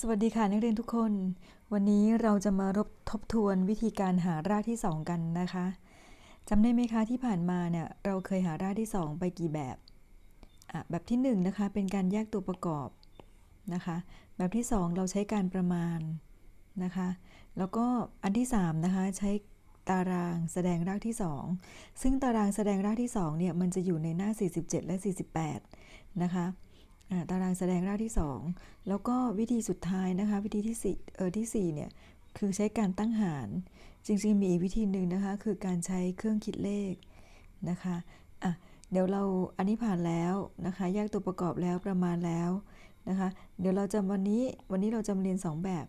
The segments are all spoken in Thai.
สวัสดีค่ะนักเรียนทุกคน วันนี้เราจะมารบทบทวนวิธีการหารากที่ 2 กันนะคะจำได้ไหมคะที่ผ่านมาเนี่ยเราเคยหารากที่ 2 ไปกี่แบบอะแบบที่1นงนะคะเป็นการแยกตัวประกอบนะคะแบบที่ 2 เราใช้การประมาณนะคะแล้วก็อันที่3นะคะใช้ตารางแสดงรากที่ 2 ซึ่งตารางแสดงรากที่2เนี่ยมันจะอยู่ในหน้า 47 และ 48นะคะ ตารางแสดงรากที่ 2 แล้วก็วิธีสุดท้ายนะคะ วิธีที่สี่เออที่สี่เนี่ยคือใช้การตั้งหาร จริงๆมีอีกวิธีหนึ่งนะคะ คือการใช้เครื่องคิดเลขนะคะอะเดี๋ยวเราอันนี้ผ่านแล้วนะคะ แยกตัวประกอบแล้วประมาณแล้วนะคะ เดี๋ยวเราจะวันนี้วันนี้เราจะมาเรียน 2 แบบ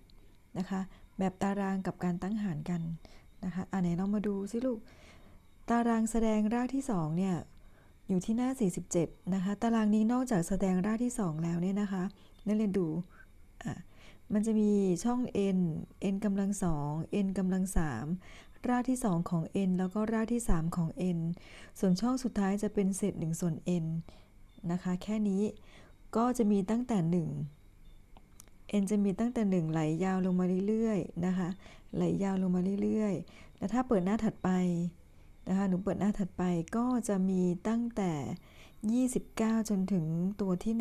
นะคะ แบบตารางกับการตั้งหารกันนะคะอะไหนเรามาดูสิลูก ตารางแสดงรากที่2เนี่ย อยู่ที่หน้า 47 นะคะ ตารางนี้นอกจากแสดงรากที่ 2 แล้วเนี่ยนะคะ นักเรียนดู อะ มันจะมีช่อง n n กำลัง2 n กำลัง3รากที่ 2 ของ n แล้วก็รากที่ 3 ของ n ส่วนช่องสุดท้ายจะเป็นเศษ1ส่วน n นะคะ แค่นี้ก็จะมีตั้งแต่ 1 n จะมีตั้งแต่ 1 ไหลยาวลงมาเรื่อยๆนะคะ ไหลยาวลงมาเรื่อยๆ แล้วถ้าเปิดหน้าถัดไป นะคะหนูเปิดหน้าถัดไปก็จะมีตั้งแต่ 29 จนถึงตัวที่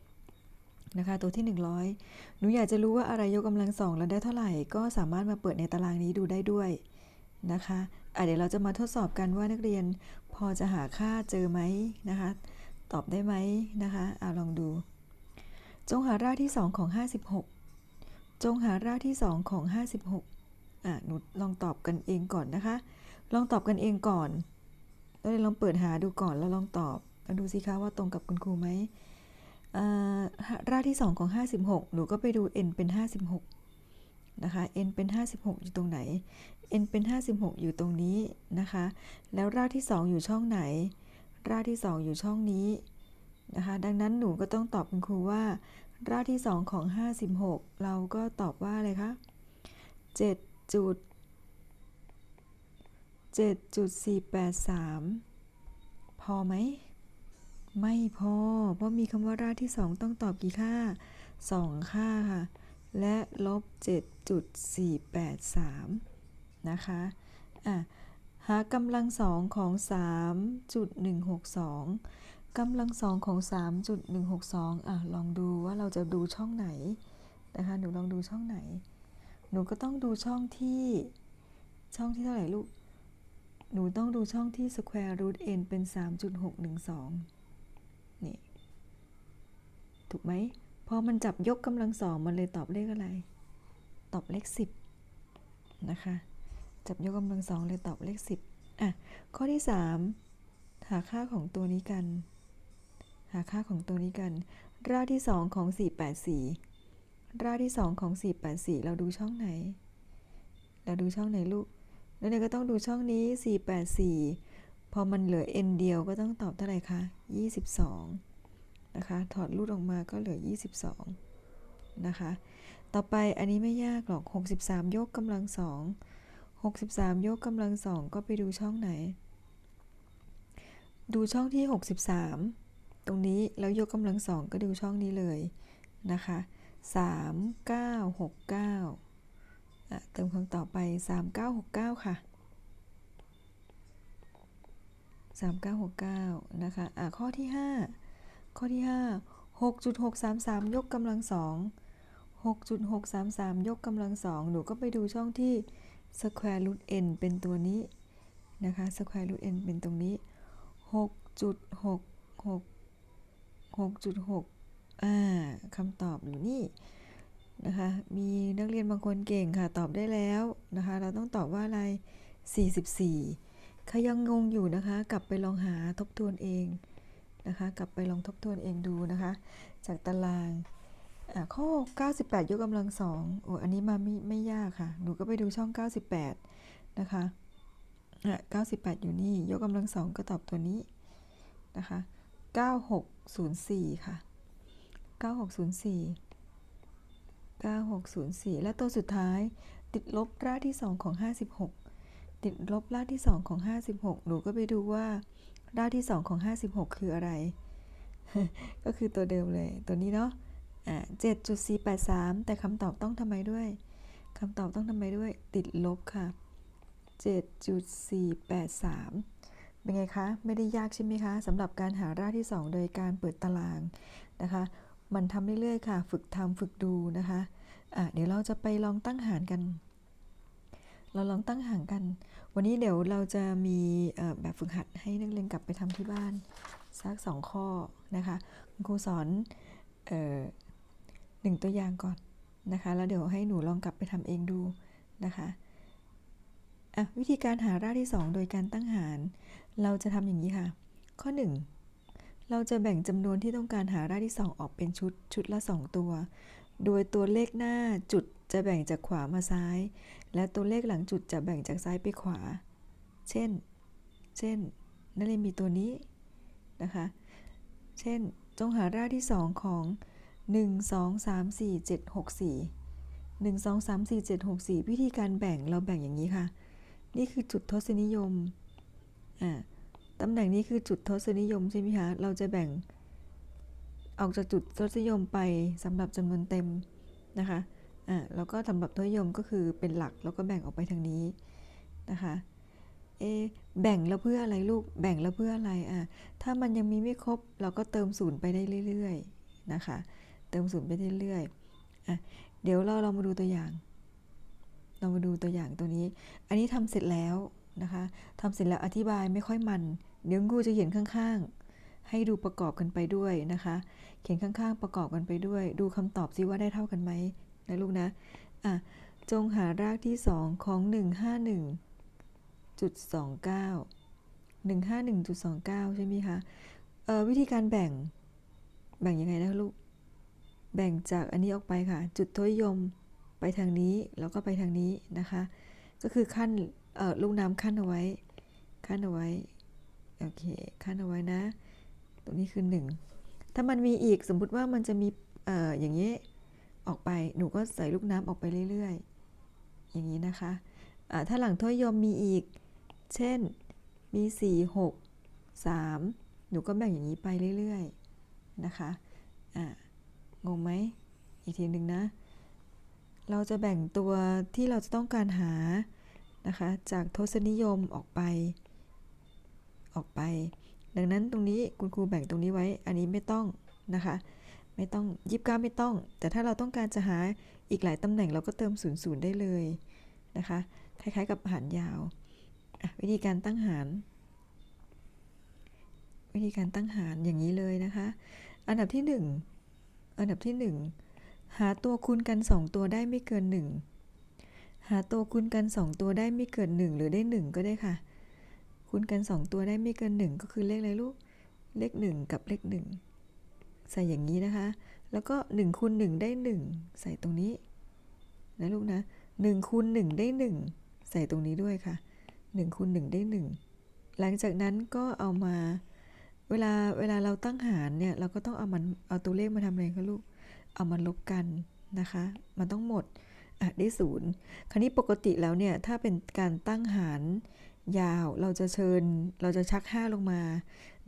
100 นะคะ ตัวที่ 100 หนูอยากจะรู้ว่าอะไรยกกำลังสองแล้วได้เท่าไหร่ ก็สามารถมาเปิดในตารางนี้ดูได้ด้วยนะคะอะเดี๋ยวเราจะมาทดสอบกันว่านักเรียนพอจะหาค่าเจอไหมนะคะ ตอบได้ไหมนะคะเอะลองดู จงหารากที่ 2 ของ 56 จงหารากที่ 2 ของ 56 อะหนูลองตอบกันเองก่อนนะคะ ลองตอบกันเองก่อนแล้วลองเปิดหาดูก่อนแล้วลองตอบแล้วดูสิคะว่าตรงกับคุณครูไหมรากที่ 2 ของ 56 หนูก็ไปดู n เป็น 56 นะคะ n เป็น 56 อยู่ตรงไหน n เป็น 56 อยู่ตรงนี้นะคะ แล้วรากที่ 2 อยู่ช่องไหน รากที่ 2 อยู่ช่องนี้นะคะ ดังนั้นหนูก็ต้องตอบคุณครูว่า รากที่ 2 ของ 56 เราก็ตอบว่าอะไรคะ7 จุด7.483 พอไหม ไม่พอ เพราะมีคำว่ารากที่ 2 ต้องตอบกี่ค่า 2 ค่าค่ะ และลบ 7.483 นะคะอะหากำลังสองของ 3.162กำลังสองของ 3.162อะลองดูว่าเราจะดูช่องไหนนะคะหนูลองดูช่องไหน หนูก็ต้องดูช่องที่ช่องที่เท่าไหร่ลูก หนูต้องดูช่องที่ square root n เป็น 3.612 นี่ ถูกไหม พอมันจับยกกำลังสองมันเลยตอบเลขอะไร ตอบเลข 10 นะคะ จับยกกำลังสองเลยตอบเลข 10 อะ ข้อที่ 3 หาค่าของตัวนี้กัน หาค่าของตัวนี้กัน รากที่ 2 ของ 484 รากที่2ของ 484 เราดูช่องไหน เราดูช่องไหนลูกแล้วเนี่ยก็ต้องดูช่องนี้ 484 พอมันเหลือ n เดียวก็ต้องตอบเท่าไหร่คะ 22 นะคะ ถอดรูดออกมาก็เหลือ 22 นะคะ ต่อไปอันนี้ไม่ยากหรอก 63 ยกกำลังสอง63 ยกกำลังสองก็ไปดูช่องไหน ดูช่องที่ 63 ตรงนี้แล้วยกกำลังสองก็ดูช่องนี้เลยนะคะ 3 9 6 9 เติมคำตอบไป 3969 ค่ะ 3969 นะคะะข้อที่ 5 ข้อที่ 5 6.633 ยกกำลังสอง6.633 ยกกำลังสองหนูก็ไปดูช่องที่ square root n เป็นตัวนี้นะคะ square root n เป็นตรงนี้ 6.66 6.6 อ่าคำตอบอยู่นี่นะคะ มีนักเรียนบางคนเก่งค่ะ ตอบได้แล้วนะคะ เราต้องตอบว่าอะไร 44ใครยังงงอยู่นะคะ กลับไปลองหาทบทวนเองนะคะ กลับไปลองทบทวนเองดูนะคะ จากตารางอะข้อ 98 ยกกำลังสองโอ้อันนี้มาไม่ไม่ยากค่ะ หนูก็ไปดูช่อง 98 นะคะอะ98 อยู่นี่ ยกกำลังสองก็ตอบตัวนี้นะคะ 9604 ค่ะ 9604 9604 และตัวสุดท้าย ติดลบรากที่ 2 ของ 56 ติดลบรากที่ 2 ของ 56 หนูก็ไปดูว่ารากที่ 2 ของ 56 คืออะไร ก็คือตัวเดิมเลย ตัวนี้เนาะอ่า7.483 แต่คำตอบต้องทำไมด้วยคำตอบต้องทำไมด้วย ติดลบค่ะ 7.483 เป็นไงคะ ไม่ได้ยากใช่ไหมคะสำหรับการหารากที่ 2 โดยการเปิดตารางนะคะ มันทำเรื่อยๆค่ะ ฝึกทำฝึกดูนะคะะเดี๋ยวเราจะไปลองตั้งหารกัน เราลองตั้งหารกัน วันนี้เดี๋ยวเราจะมีแบบฝึกหัดให้นักเรียนกลับไปทำที่บ้านสักสองข้อนะคะคุณครูสอนออหนึ่งตัวอย่างก่อนนะคะ แล้วเดี๋ยวให้หนูลองกลับไปทำเองดูนะคะะวิธีการหารากที่ 2 โดยการตั้งหาร เราจะทำอย่างนี้ค่ะ ข้อ 1 เราจะแบ่งจำนวนที่ต้องการหารากที่ 2 ออกเป็นชุดชุดละ 2 ตัว โดยตัวเลขหน้าจุดจะแบ่งจากขวามาซ้าย และตัวเลขหลังจุดจะแบ่งจากซ้ายไปขวา เช่น เช่น นักเรียนมีตัวนี้นะคะ เช่น จงหารากที่ 2 ของ 1 2 3 4 7 6 4 1 2 3 4 7 6 4 วิธีการแบ่งเราแบ่งอย่างนี้ค่ะ นี่คือจุดทศนิยม อ่า ตำแหน่งนี้คือจุดทศนิยมใช่ไหมคะ เราจะแบ่ง ออกจากจุดทศนิยมไปสำหรับจำนวนเต็มนะคะ อ่า แล้วก็สำหรับทศนิยมก็คือเป็นหลักแล้วก็แบ่งออกไปทางนี้นะคะ เอ แบ่งแล้วเพื่ออะไรลูก แบ่งแล้วเพื่ออะไร อะถ้ามันยังมีไม่ครบ เราก็เติมศูนย์ไปได้เรื่อยๆนะคะ เติมศูนย์ไปเรื่อยๆ อะ เดี๋ยวเราเรามาดูตัวอย่าง เรามาดูตัวอย่างตัวนี้ อันนี้ทำเสร็จแล้วนะคะทำเสร็จแล้วอธิบายไม่ค่อยมัน เดี๋ยวครูจะเขียนข้างๆ ให้ดูประกอบกันไปด้วยนะคะ เขียนข้างๆ ประกอบกันไปด้วย ดูคำตอบซิว่าได้เท่ากันไหมนะลูกนะอะจงหารากที่ 2 ของ 151.29 151.29 ใช่ไหมคะเอ่อวิธีการแบ่ง แบ่งยังไงนะลูก แบ่งจากอันนี้ออกไปค่ะ จุดทศนิยมไปทางนี้ แล้วก็ไปทางนี้นะคะ ก็คือขั้นลูกน้ำขั้นเอาไว้ ขั้นเอาไว้ โอเคขั้นเอาไว้นะ ตรงนี้คือ 1 ถ้ามันมีอีกสมมุติว่ามันจะมีเอ่ออย่างนี้ออกไปหนูก็ใส่ลูกน้ำออกไปเรื่อยๆ อย่างนี้นะคะถ้าหลังทศนิยมมีอีก เช่นมี 4 6 3 หนูก็แบ่งอย่างนี้ไปเรื่อยๆ นะคะอ่างงไหมอีกทีหนึ่งนะ เราจะแบ่งตัวที่เราจะต้องการหานะคะจากทศนิยมออกไป ออกไป ดังนั้นตรงนี้คุณครูแบ่งตรงนี้ไว้ อันนี้ไม่ต้องนะคะ ไม่ต้องยิบก้าไม่ต้อง แต่ถ้าเราต้องการจะหาอีกหลายตำแหน่งเราก็เติม0ูนย์ได้เลยนะคะ คล้ายๆกับหารยาว วิธีการตั้งหาร วิธีการตั้งหารอย่างนี้เลยนะคะ อันดับที่ 1 อันดับที่ 1 หาตัวคูณกัน 2 ตัวได้ไม่เกิน 1 หาตัวคูณกัน 2 ตัวได้ไม่เกิน 1 หรือได้ 1 ก็ได้ค่ะ คูณกัน 2 ตัวได้ไม่เกิน 1 ก็คือเลขอะไรลูก เลข 1 กับเลข 1 ใส่อย่างนี้นะคะ แล้วก็1คูณ1ได้ 1 ใส่ตรงนี้นะลูกนะ1คูณ1ได้ 1 ใส่ตรงนี้ด้วยค่ะ1คูณ1ได้ 1 หลังจากนั้นก็เอามาเวลาเวลาเราตั้งหารเนี่ยเราก็ต้องเอามันเอาตัวเลขมาทำอะไรคะลูก เอามาลบกันนะคะ มันต้องหมดอะได้ศูนย์คราวนี้ปกติแล้วเนี่ยถ้าเป็นการตั้งหาร ยาวเราจะเชิญเราจะชัก 5 ลงมา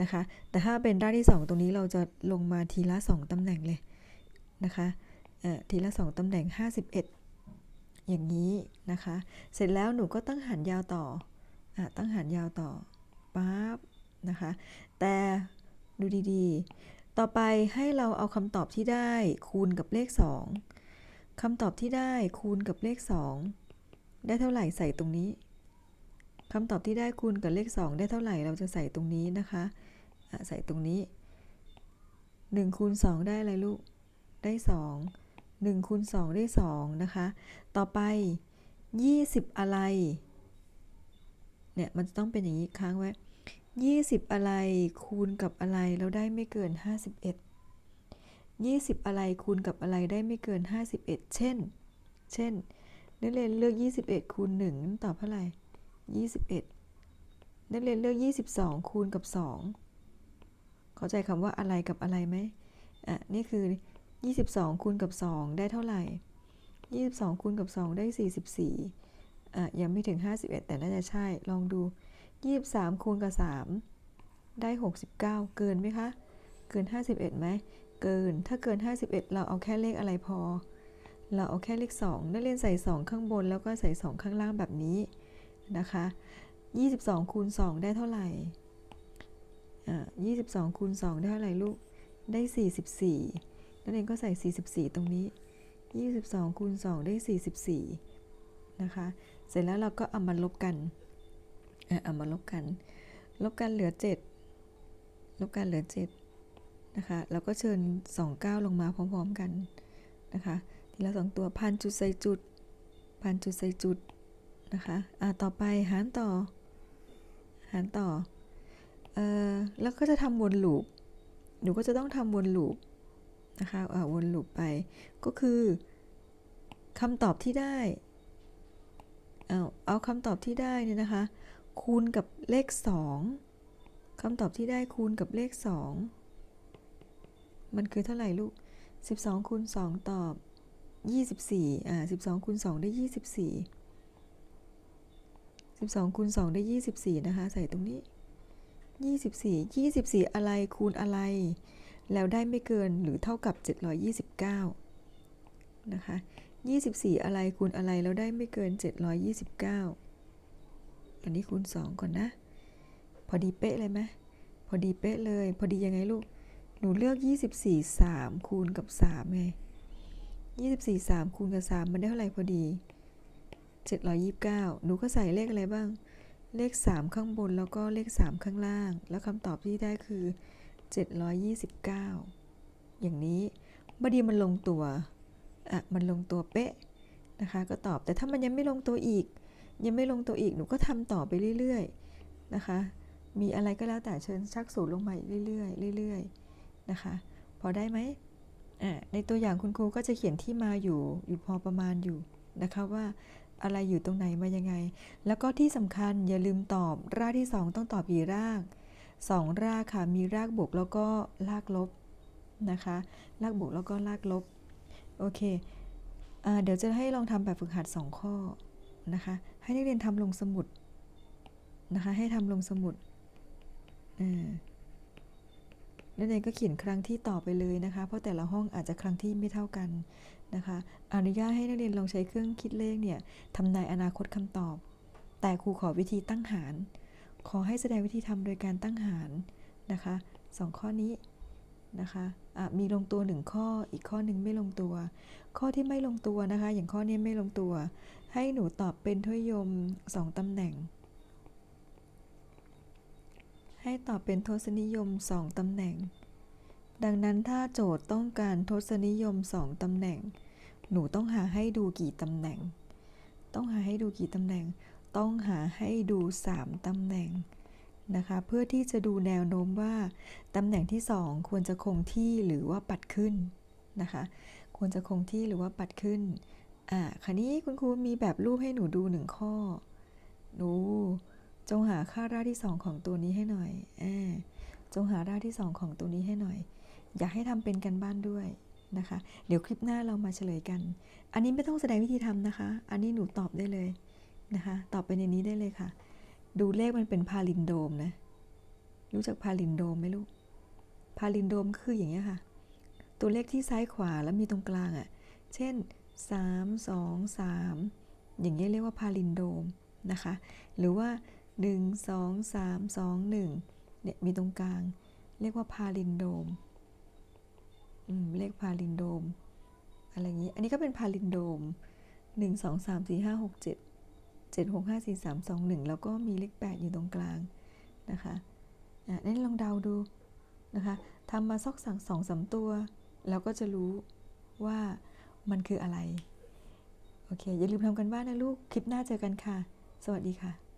นะคะ แต่ถ้าเป็นด้านที่ 2 ตรงนี้เราจะลงมาทีละ 2 ตำแหน่งเลยนะคะเออทีละ 2 ตำแหน่ง 51 อย่างนี้นะคะ เสร็จแล้วหนูก็ตั้งหารยาวต่ออตั้งหารยาวต่อปั๊บนะคะ แต่ดูดีๆ ต่อไปให้เราเอาคำตอบที่ได้คูณกับเลข 2คำตอบที่ได้คูณกับเลข 2 ได้เท่าไหร่ใส่ตรงนี้ คำตอบที่ได้คูณกับเลข 2 ได้เท่าไหร่เราจะใส่ตรงนี้นะคะะใส่ตรงนี้1คูณ2ได้อะไรลูก ได้ 2 1คูณ2ได้ 2 นะคะ ต่อไป 20 อะไร เนี่ย มันจะต้องเป็นอย่างนี้ค้างไว้ 20 อะไรคูณกับอะไรเราได้ไม่เกิน 51 20 อะไรคูณกับอะไรได้ไม่เกิน 51 เช่น เช่นนักเรียนเลือก 21คูณ1นั่นตอบเท่าไหร่ 21 นักเรียนเลือก 22 คูณกับ 2 เข้าใจคำว่าอะไรกับอะไรไหมอะ นี่คือ 22 คูณกับ 2 ได้เท่าไหร่ 22 คูณกับ 2 ได้ 44 อะ ยังไม่ถึง 51 แต่น่าจะใช่ ลองดู 23 คูณกับ 3 ได้ 69 เกินไหมคะ เกิน 51ไหม เกิน ถ้าเกิน 51 เราเอาแค่เลขอะไรพอเราเอาแค่เลข2นักเรียนใส่ 2 ข้างบนแล้วก็ใส่ 2 ข้างล่างแบบนี้ นะคะ 22คูณ2ได้เท่าไหร่อ่า22คูณ2ได้เท่าไหร่ลูก ได้44นักเรียนก็ใส่44ตรงนี้22คูณ2ได้44นะคะ เสร็จแล้วเราก็เอามาลบกัน เอามาลบกัน ลบกันเหลือ7ลบกันเหลือ7นะคะ แล้วก็เชิญ29ลงมาพร้อมๆกันนะคะ ทีละสองตัวพันจุดใส่จุด พันจุดใส่จุด นะคะอะต่อไปหารต่อ หารต่อเอ่อแล้วก็จะทำวนลูปหนูก็จะต้องทำวนลูปนะคะอ่าวนลูปไป ก็คือคำตอบที่ได้เอาเอาคำตอบที่ได้เนี่ยนะคะ คูณกับเลข 2คำตอบที่ได้คูณกับเลข 2 มันคือเท่าไหร่ลูก 12คูณ2ตอบ 24อ่า12คูณ2ได้ 24 12คูณ2ได้ 24 นะคะ ใส่ตรงนี้ 24 24 อะไรคูณอะไร แล้วได้ไม่เกินหรือเท่ากับ 729 นะคะ 24 อะไรคูณอะไรแล้วได้ไม่เกิน 729 อันนี้คูณ 2 ก่อนนะ พอดีเป๊ะเลยไหมพอดีเป๊ะเลย พอดียังไงลูก หนูเลือก 24 3 คูณกับ 3 ไง 24 3 คูณกับ 3 มันได้เท่าไหร่พอดี 729 หนูก็ใส่เลขอะไรบ้าง เลข 3 ข้างบนแล้วก็เลข 3 ข้างล่าง แล้วคำตอบที่ได้คือ 729 อย่างนี้บดีมันลงตัว อะ มันลงตัวเป๊ะนะคะ ก็ตอบ แต่ถ้ามันยังไม่ลงตัวอีก ยังไม่ลงตัวอีก หนูก็ทำต่อไปเรื่อยๆ นะคะ มีอะไรก็แล้วแต่เชิญชักสูตรลงมาอีกเรื่อยๆ เรื่อยๆ นะคะ พอได้ไหมอ่าในตัวอย่างคุณครูก็จะเขียนที่มาอยู่ อยู่พอประมาณอยู่นะคะว่า อะไรอยู่ตรงไหนมายังไง แล้วก็ที่สำคัญอย่าลืมตอบรากที่ 2 ต้องตอบกี่ราก 2 รากค่ะมีรากบวกแล้วก็รากลบนะคะ รากบวกแล้วก็รากลบ โอเคอเดี๋ยวจะให้ลองทำแบบฝึกหัด 2 ข้อนะคะ ให้นักเรียนทำลงสมุดนะคะ ให้ทำลงสมุดอ่านักเรียนก็เขียนครั้งที่ต่อไปเลยนะคะ เพราะแต่ละห้องอาจจะครั้งที่ไม่เท่ากัน นะคะอนุญาตให้นักเรียนลองใช้เครื่องคิดเลขเนี่ยทำนายอนาคตคำตอบ แต่ครูขอวิธีตั้งหาร ขอให้แสดงวิธีทำโดยการตั้งหารนะคะสองข้อนี้นะคะะมีลงตัวหนึ่งข้ออีกข้อหนึ่งไม่ลงตัว ข้อที่ไม่ลงตัวนะคะ อย่างข้อนี้ไม่ลงตัว ให้หนูตอบเป็นทศนิยมสองตำแหน่ง ให้ตอบเป็นทศนิยมสองตำแหน่ง ดังนั้นถ้าโจทย์ต้องการทศนิยมสองตำแหน่ง หนูต้องหาให้ดูกี่ตำแหน่ง ต้องหาให้ดูกี่ตำแหน่ง ต้องหาให้ดู 3ตำแหน่งนะคะ เพื่อที่จะดูแนวโน้มว่าตำแหน่งที่ 2 ควรจะคงที่หรือว่าปัดขึ้นนะคะ ควรจะคงที่หรือว่าปัดขึ้น อ่าคราวนี้คุณครูมีแบบรูปให้หนูดูหนึ่งข้อดูจงหาค่ารากที่ 2 ของตัวนี้ให้หน่อยอจงหารากที่ 2 ของตัวนี้ให้หน่อย อยากให้ทำเป็นกันบ้านด้วยนะคะ เดี๋ยวคลิปหน้าเรามาเฉลยกัน อันนี้ไม่ต้องแสดงวิธีทำนะคะ อันนี้หนูตอบได้เลยนะคะ ตอบไปในนี้ได้เลยค่ะ ดูเลขมันเป็นพาลินโดมนะ รู้จักพาลินโดมไหมลูก พาลินโดมคืออย่างเงี้ค่ะ ตัวเลขที่ซ้ายขวาแล้วมีตรงกลางอะ่ะ เช่น 3 2 3 อย่างเงี้เรียกว่าพาลินโดมนะคะ หรือว่า 1 2 3 2 1เนี่ยมีตรงกลาง เรียกว่าพาลินโดม เลขพาลินโดม อะไรอย่างนี้ อันนี้ก็เป็นพาลินโดม 1 2 3 4 5 6 7 7 6 5 4 3 2 1 แล้วก็มีเลข 8 อยู่ตรงกลางนะคะอะนี่ลองเดาดูนะคะทำมาสักสั่งสองสาตัว แล้วก็จะรู้ว่ามันคืออะไร โอเค อย่าลืมทำกันบ้านนะลูก คลิปหน้าเจอกันค่ะ สวัสดีค่ะ